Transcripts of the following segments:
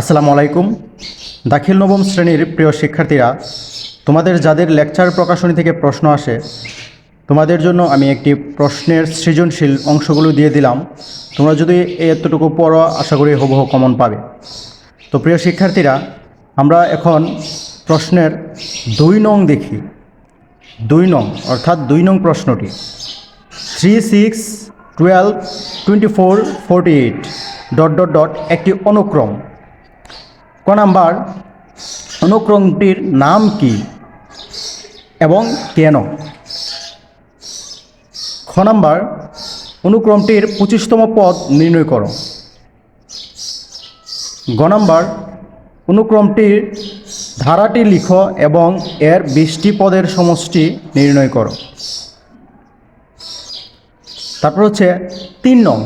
আসসালামু আলাইকুম। দাখিল নবম শ্রেণির প্রিয় শিক্ষার্থীরা, তোমাদের যাদের লেকচার প্রকাশনী থেকে প্রশ্ন আসে, তোমাদের জন্য আমি একটি প্রশ্নের সৃজনশীল অংশগুলো দিয়ে দিলাম। তোমরা যদি এতটুকু পড়ো, আশা করি হুবহু কমন পাবে। তো প্রিয় শিক্ষার্থীরা, আমরা এখন প্রশ্নের দুই নং দেখি। দুই নং, অর্থাৎ দুই নং প্রশ্নটি। Three six twelve twenty four forty eight, dot dot dot, একটি অনুক্রম। ক নাম্বার? অনুক্রমটির নাম কি এবং কেন? খ নাম্বার, অনুক্রমটির পঁচিশতম পদ নির্ণয় করো। গ নাম্বার, অনুক্রমটির ধারাটি লিখো এবং এর বিশটি পদের সমষ্টি নির্ণয় করো। তারপর হচ্ছে তিন নং।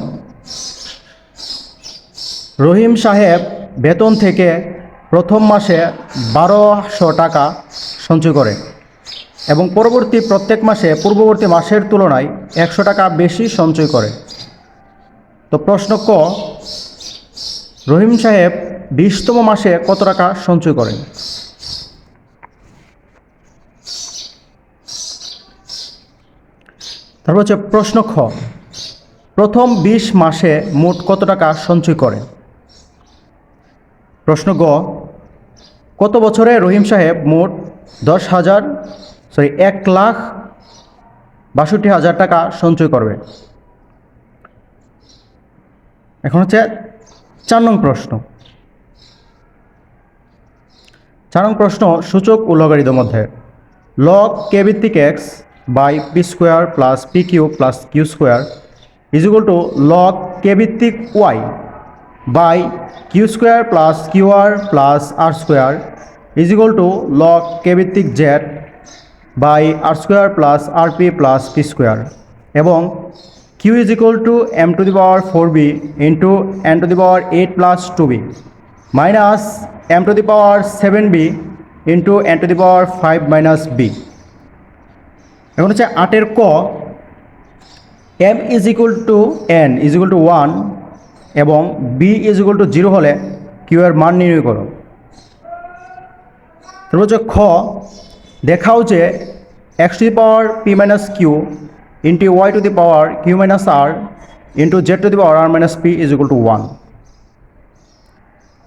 রহিম সাহেব বেতন থেকে প্রথম মাসে বারোশো টাকা সঞ্চয় করে এবং পরবর্তী প্রত্যেক মাসে পূর্ববর্তী মাসের তুলনায় একশো টাকা বেশি সঞ্চয় করে। তো প্রশ্ন ক, রহিম সাহেব বিশতম মাসে কত টাকা সঞ্চয় করেন? তারপর হচ্ছে প্রশ্ন খ, প্রথম বিশ মাসে মোট কত টাকা সঞ্চয় করেন? প্রশ্ন গ, কত বছরে রহিম সাহেব মোট দশ হাজার সরি এক লাখ বাষট্টি হাজার টাকা সঞ্চয় করবে? এখন হচ্ছে চার নং প্রশ্ন। চার নং প্রশ্ন সূচক ও মধ্যে লগ কে ভিত্তিক X by P square plus P Q plus Q square is to log K ভিত্তিক Y by Q square plus Q R plus R square is equal to log K ভিত্তিক Z by R square plus R P plus P square এবং Q is equal to M to the power four B into N to the power eight plus two B minus M to the power seven B into N to the power five minus B. এখন হচ্ছে আটের ক, M is equal to N is equal to one এবং B is equal to zero হলে Q এর মান নির্ণয় করো। তারপর হচ্ছে খ, দেখাও যে X to the power P minus Q into Y to the power Q minus R into Z to the power R minus P is equal to one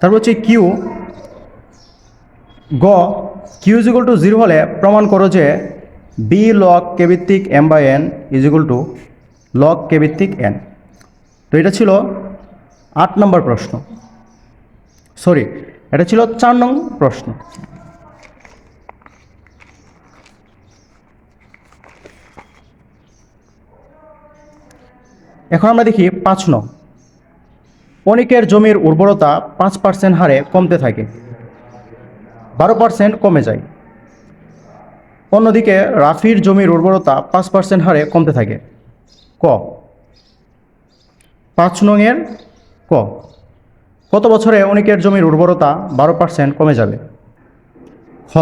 তারপর হচ্ছে কিউ গ Q is equal to zero হলে প্রমাণ করো যে B log K ভিত্তিক M by N is equal to log K ভিত্তিক N তো এটা ছিল আট নম্বর প্রশ্ন। সরি, এটা ছিল চার নং প্রশ্ন। এখন আমরা দেখি পাঁচ নং। অনেকের জমির উর্বরতা পাঁচ পার্সেন্ট হারে কমতে থাকে, বারো পার্সেন্ট কমে যায়। অন্যদিকে রাফির জমির উর্বরতা পাঁচ পার্সেন্ট হারে কমতে থাকে। ক, পাঁচ নংয়ের ক। কত বছরে অনেকের জমির উর্বরতা বারো পার্সেন্ট কমে যাবে। খ।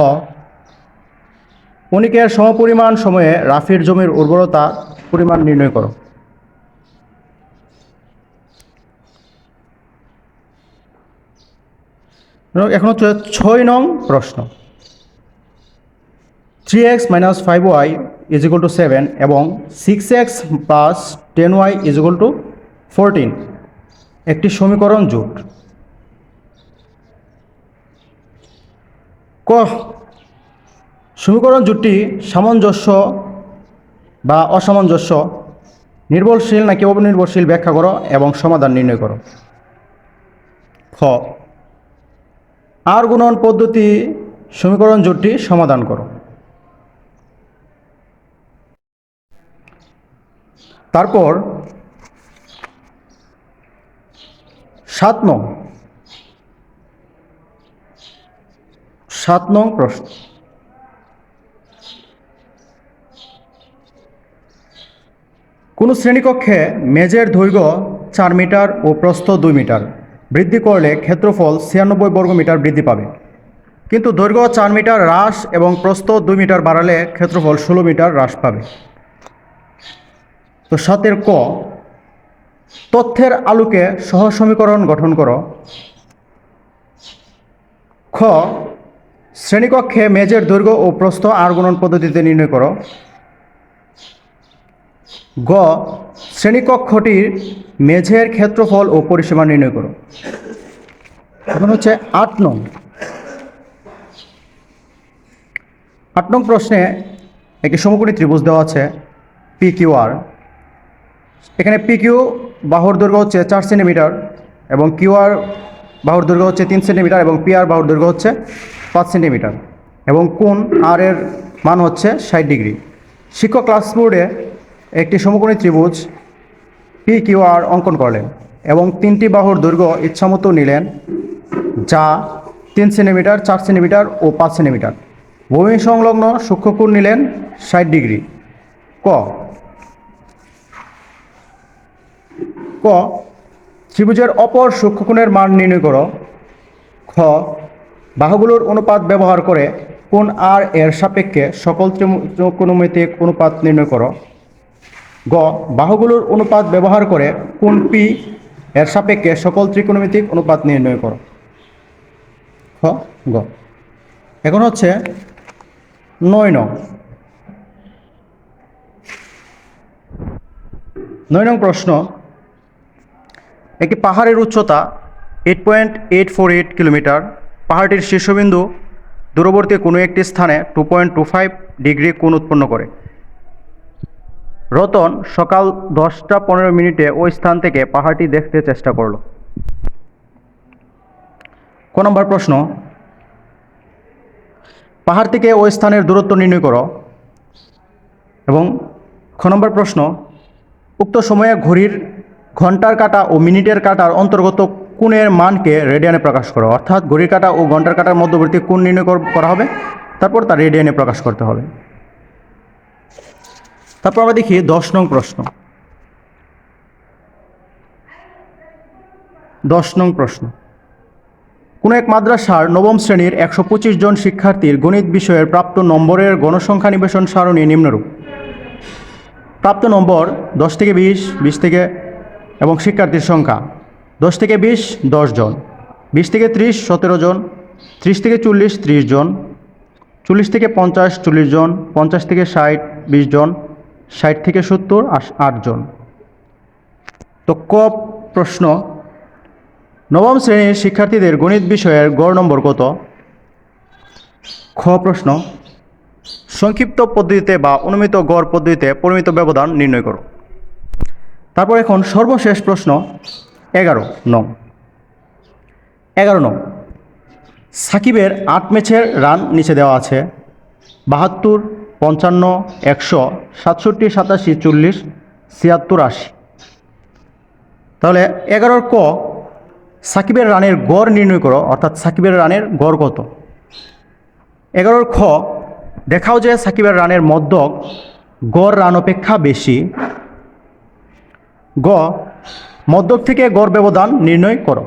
অনেকের সমপরিমাণ সময়ে রাফির জমির উর্বরতা পরিমাণ নির্ণয় করো। এখন হচ্ছে ছয় নং প্রশ্ন। Three X minus five Y is equal to seven এবং six X plus ten Y is equal to fourteen একটি সমীকরণ জোট। ক। সমীকরণ জোটটি সামঞ্জস্য বা অসামঞ্জস্য, নির্ভরশীল নাকি অনির্ভরশীল ব্যাখ্যা করো এবং সমাধান নির্ণয় করো। খ। আর গুণন পদ্ধতি সমীকরণ জোটটি সমাধান করো। তারপর সাত নং। সাত নং প্রশ্ন। কোনো শ্রেণীকক্ষে মেজের দৈর্ঘ্য চার মিটার ও প্রস্থ দুই মিটার। বৃদ্ধি করলে ক্ষেত্রফল ছিয়ানব্বই বর্গ মিটার বৃদ্ধি পাবে। কিন্তু দৈর্ঘ্য চার মিটার হ্রাস এবং প্রস্থ দুই মিটার বাড়ালে ক্ষেত্রফল ষোলো মিটার হ্রাস পাবে। তো সাতের ক। তথ্যের আলোকে সহ সমীকরণ গঠন করো। খ, শ্রেণীকক্ষে মেজের দৈর্ঘ্য ও প্রস্থ আর গুণন পদ্ধতিতে নির্ণয় করো। গ, শ্রেণীকক্ষটির মেঝের ক্ষেত্রফল ও পরিসীমা নির্ণয় করো। এখন হচ্ছে আট নং। আট নং প্রশ্নে একটি সমকোণী ত্রিভুজ দেওয়া আছে পি কিউ আর এখানে পি কিউ বাহুর দৈর্ঘ্য হচ্ছে চার সেন্টিমিটার এবং কিউআর বাহুর দৈর্ঘ্য হচ্ছে তিন সেন্টিমিটার এবং পি আর বাহুর দৈর্ঘ্য হচ্ছে পাঁচ সেন্টিমিটার এবং কোন আর এর মান হচ্ছে ষাট ডিগ্রি। শিক্ষক ক্লাসবোর্ডে একটি সমকোণী ত্রিভুজ পি কিউ আর অঙ্কন করলেন এবং তিনটি বাহুর দৈর্ঘ্য ইচ্ছামতো নিলেন যা তিন সেন্টিমিটার, চার সেন্টিমিটার ও পাঁচ সেন্টিমিটার। ভূমি সংলগ্ন সূক্ষ্মকোণ নিলেন ষাট ডিগ্রি। ক ক, ত্রিভুজের অপর সূক্ষ্মকোণের মান নির্ণয় করো। খ, বাহুগুলোর অনুপাত ব্যবহার করে কোন আর এর সাপেক্ষে সকল ত্রিকোণমিতিক অনুপাত নির্ণয় করো। গ, বাহুগুলোর অনুপাত ব্যবহার করে কোন পি এর সাপেক্ষে সকল ত্রিকোণমিতিক অনুপাত নির্ণয় করো। খ, গ। এখন হচ্ছে নয় নং। নয় নং প্রশ্ন। একটি পাহাড়ের উচ্চতা eight point eight four eight kilometre. পাহাড়টির শীর্ষবিন্দু দূরবর্তী কোনো একটি স্থানে two point two five degree কোণ উৎপন্ন করে। রতন সকাল দশটা পনেরো মিনিটে ওই স্থান থেকে পাহাড়টি দেখতে চেষ্টা করল। ক নম্বর প্রশ্ন পাহাড় থেকে ওই স্থানের দূরত্ব নির্ণয় করো। এবং খ নম্বর প্রশ্ন, উক্ত সময়ে ঘড়ির ঘণ্টার কাঁটা ও মিনিটের কাঁটার অন্তর্গত কোণের মানকে রেডিয়ানে প্রকাশ করো। অর্থাৎ ঘড়ির কাটা ও ঘণ্টার কাঁটার মধ্যবর্তী কোণ নির্ণয় করা হবে। তারপর তা রেডিয়ানে প্রকাশ করতে হবে। তারপর আমরা দেখি দশ নং প্রশ্ন। দশ নং প্রশ্ন। কোনো এক মাদ্রাসার নবম শ্রেণির একশো পঁচিশ জন শিক্ষার্থীর গণিত বিষয়ের প্রাপ্ত নম্বরের গণসংখ্যা নিবেশন সারণী নিম্নরূপ। প্রাপ্ত নম্বর দশ থেকে বিশ বিশ থেকে এবং শিক্ষার্থীর সংখ্যা দশ থেকে বিশ, দশ জন, বিশ থেকে ত্রিশ, সতেরো জন, ত্রিশ থেকে চল্লিশ, ত্রিশ জন, চল্লিশ থেকে পঞ্চাশ, চল্লিশ জন, পঞ্চাশ থেকে ষাট, বিশ জন, ষাট থেকে সত্তর আট জন। তো ক প্রশ্ন, নবম শ্রেণির শিক্ষার্থীদের গণিত বিষয়ের গড় নম্বর কত? খ প্রশ্ন, সংক্ষিপ্ত পদ্ধতিতে বা অনুমিত গড় পদ্ধতিতে পরিমিত ব্যবধান নির্ণয় করো। তারপর এখন সর্বশেষ প্রশ্ন, এগারো নং। এগারো নং। সাকিবের আট ম্যাচের রান নিচে দেওয়া আছে। বাহাত্তর, পঞ্চান্ন, একশো, সাতষট্টি, সাতাশি, চল্লিশ, ছিয়াত্তর, আশি। তাহলে এগারোর ক, সাকিবের রানের গড় নির্ণয় করো, অর্থাৎ সাকিবের রানের গড় কত? এগারোর খ, দেখাও যে সাকিবের রানের মধ্যক গড় রান অপেক্ষা বেশি। গ মধ্যক থেকে গড় ব্যবধান নির্ণয় করো।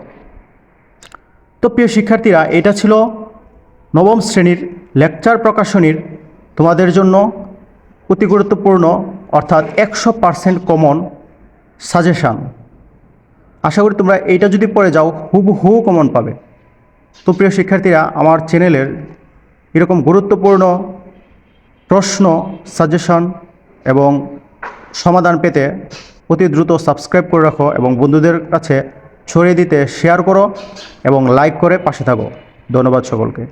তো প্রিয় শিক্ষার্থীরা, এটা ছিল নবম শ্রেণির লেকচার প্রকাশনীর তোমাদের জন্য অতি গুরুত্বপূর্ণ, অর্থাৎ একশো পারসেন্ট কমন সাজেশান। আশা করি তোমরা এইটা যদি পড়ে যাও, হুবহু কমন পাবে। তো প্রিয় শিক্ষার্থীরা, আমার চ্যানেলের এরকম গুরুত্বপূর্ণ প্রশ্ন, সাজেশন এবং সমাধান পেতে অতি দ্রুত সাবস্ক্রাইব করে রাখো এবং বন্ধুদের কাছে ছড়িয়ে দিতে শেয়ার করো এবং লাইক করে পাশে থাকো। ধন্যবাদ সকলকে।